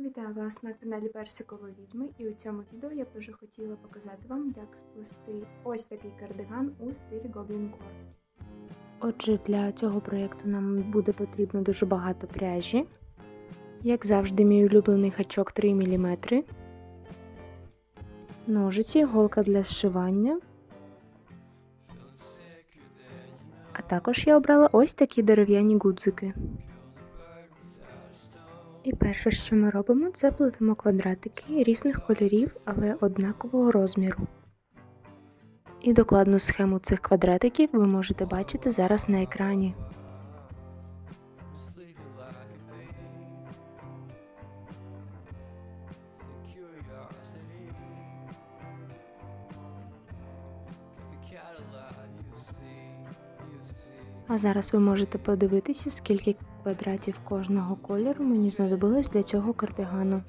Вітаю вас на каналі Персикової відьми, і у цьому відео я б дуже хотіла показати вам, як сплести ось такий кардиган у стилі Goblin Core. Отже, для цього проєкту нам буде потрібно дуже багато пряжі. Як завжди, мій улюблений гачок 3 мм, ножиці, голка для зшивання. А також я обрала ось такі дерев'яні гудзики. І перше, що ми робимо, це плетемо квадратики різних кольорів, але однакового розміру. І докладну схему цих квадратиків ви можете бачити зараз на екрані. А зараз ви можете подивитися, скільки квадратів кожного кольору мені знадобилось для цього кардигану.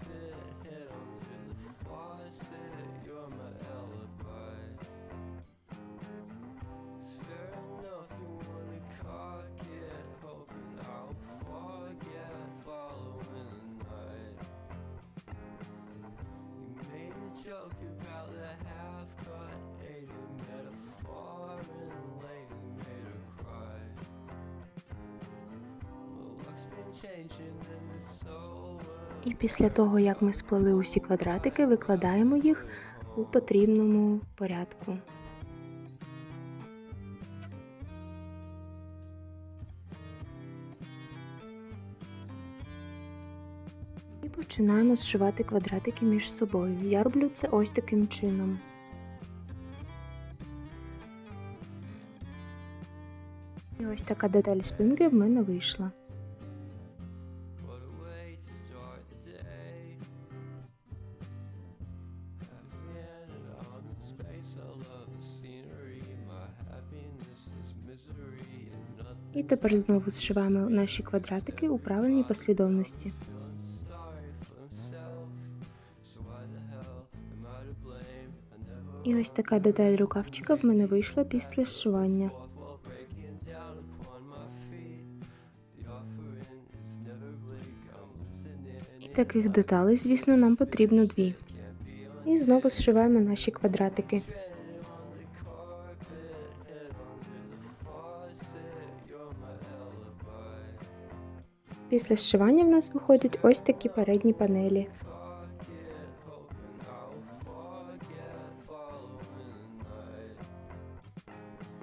Joke І після того, як ми сплели усі квадратики, викладаємо їх у потрібному порядку. І починаємо зшивати квадратики між собою. Я роблю це ось таким чином. І ось така деталь спинки в мене вийшла. І тепер знову зшиваємо наші квадратики у правильній послідовності. І ось така деталь рукавчика в мене вийшла після зшивання. І таких деталей, звісно, нам потрібно дві. І знову зшиваємо наші квадратики. Після зшивання в нас виходять ось такі передні панелі.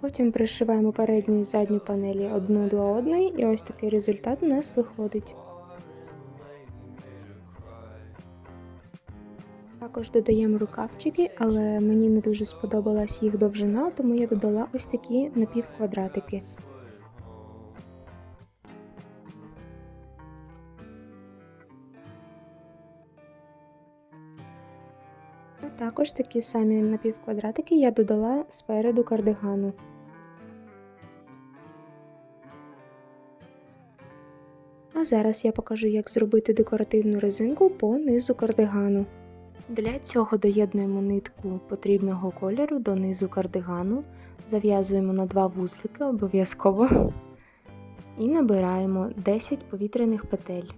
Потім пришиваємо передню і задню панелі одну до одної, і ось такий результат у нас виходить. Також додаємо рукавчики, але мені не дуже сподобалась їх довжина, тому я додала ось такі напівквадратики. Також такі самі напівквадратики я додала спереду кардигану. А зараз я покажу, як зробити декоративну резинку по низу кардигану. Для цього доєднуємо нитку потрібного кольору до низу кардигану, зав'язуємо на два вузлики обов'язково і набираємо 10 повітряних петель,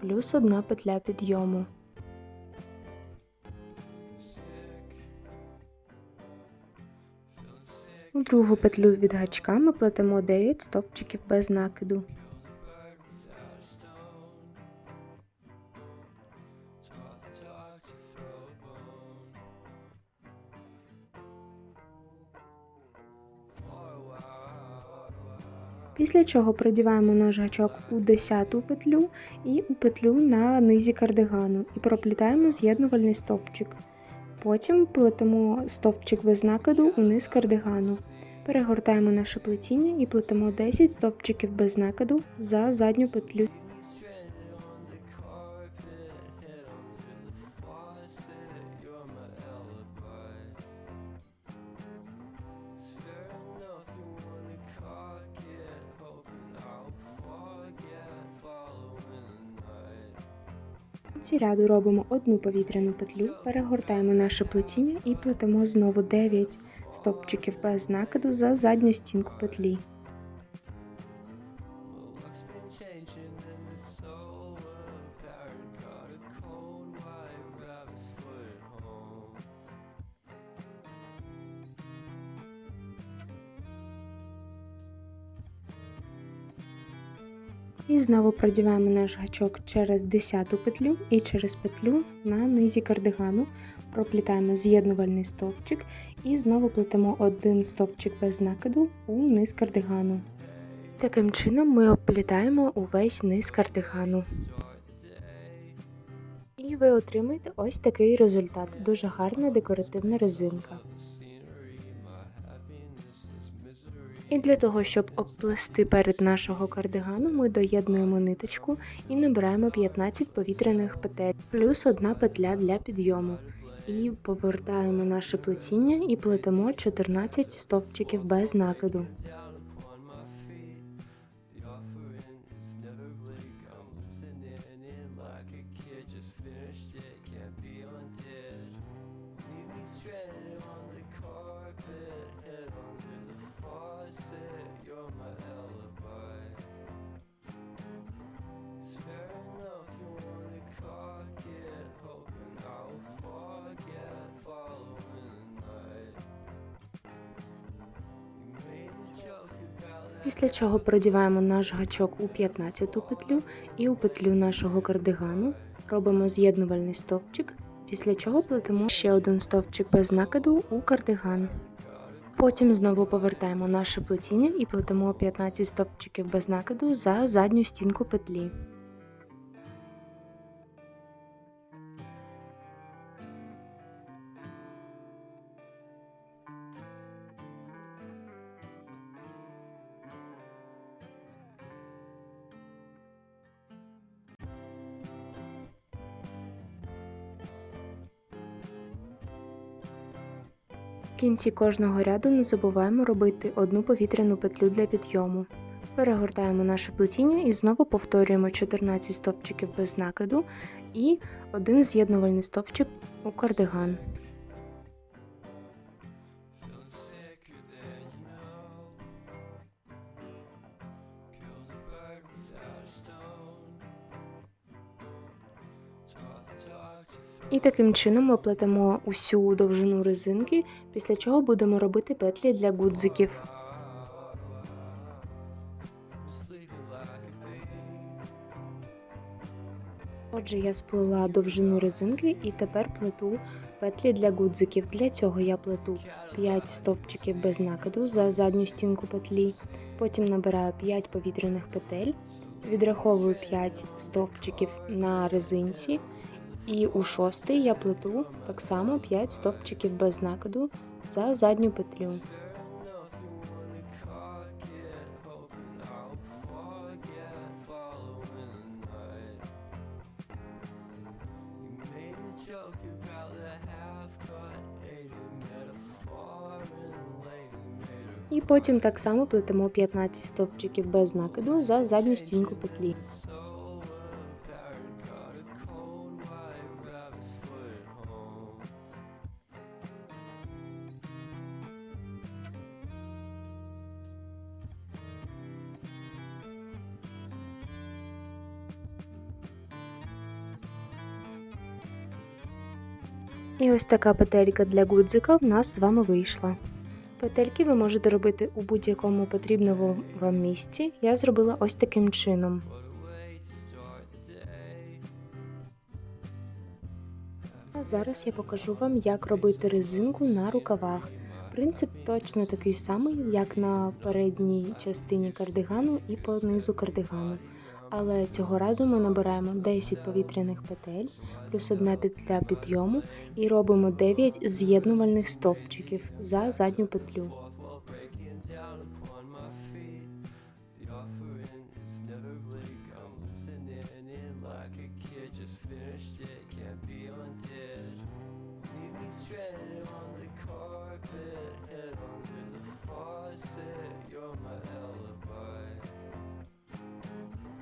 плюс одна петля підйому. У другу петлю від гачка ми плетемо 9 стовпчиків без накиду. Після чого продіваємо наш гачок у 10 петлю і у петлю на низі кардигану і проплітаємо з'єднувальний стовпчик. Потім плетемо стовпчик без накиду униз кардигану. Перегортаємо наше плетіння і плетемо 10 стовпчиків без накиду за задню петлю. Кінці ряду робимо одну повітряну петлю, перегортаємо наше плетіння і плетемо знову 9 стовпчиків без накиду за задню стінку петлі. І знову продіваємо наш гачок через 10 петлю і через петлю на низі кардигану. Проплітаємо з'єднувальний стовпчик і знову плетемо один стовпчик без накиду у низ кардигану. Таким чином ми обплітаємо увесь низ кардигану. І ви отримаєте ось такий результат. Дуже гарна декоративна резинка. І для того, щоб обплести перед нашого кардигану, ми доєднуємо ниточку і набираємо 15 повітряних петель, плюс одна петля для підйому. І повертаємо наше плетіння і плетемо 14 стовпчиків без накиду. Після чого продіваємо наш гачок у 15 петлю і у петлю нашого кардигану робимо з'єднувальний стовпчик, після чого плетемо ще один стовпчик без накиду у кардиган. Потім знову повертаємо наше плетіння і плетемо 15 стовпчиків без накиду за задню стінку петлі. Кінці кожного ряду не забуваємо робити одну повітряну петлю для підйому. Перегортаємо наше плетіння і знову повторюємо 14 стовпчиків без накиду і один з'єднувальний стовпчик у кардиган. І таким чином ми плетемо усю довжину резинки, після чого будемо робити петлі для гудзиків. Отже, я сплела довжину резинки і тепер плету петлі для гудзиків. Для цього я плету 5 стовпчиків без накиду за задню стінку петлі, потім набираю 5 повітряних петель, відраховую 5 стовпчиків на резинці. І у шостий я плету так само 5 стовпчиків без накиду за задню петлю. І потім так само плетемо 15 стовпчиків без накиду за задню стінку петлі. І ось така петелька для гудзика в нас з вами вийшла. Петельки ви можете робити у будь-якому потрібному вам місці. Я зробила ось таким чином. А зараз я покажу вам, як робити резинку на рукавах. Принцип точно такий самий, як на передній частині кардигану і по низу кардигану. Але цього разу ми набираємо 10 повітряних петель плюс одна петля підйому і робимо 9 з'єднувальних стовпчиків за задню петлю.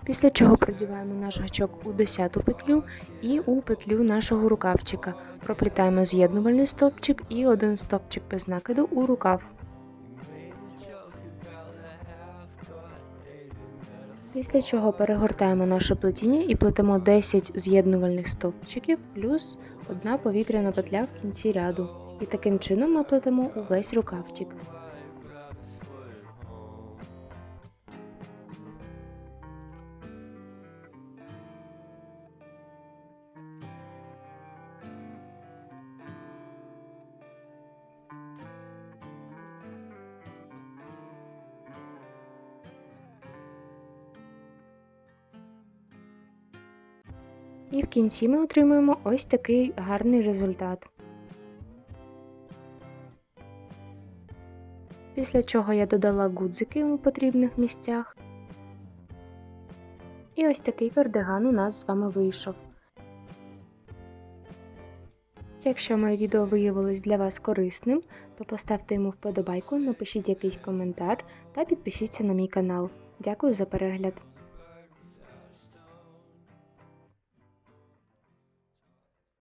Після чого продіваємо наш гачок у 10 петлю і у петлю нашого рукавчика. Проплітаємо з'єднувальний стовпчик і один стовпчик без накиду у рукав. Після чого перегортаємо наше плетіння і плетемо 10 з'єднувальних стовпчиків плюс одна повітряна петля в кінці ряду. І таким чином ми плетемо увесь рукавчик. І в кінці ми отримуємо ось такий гарний результат. Після чого я додала гудзики у потрібних місцях. І ось такий кардиган у нас з вами вийшов. Якщо моє відео виявилось для вас корисним, то поставте йому вподобайку, напишіть якийсь коментар та підпишіться на мій канал. Дякую за перегляд!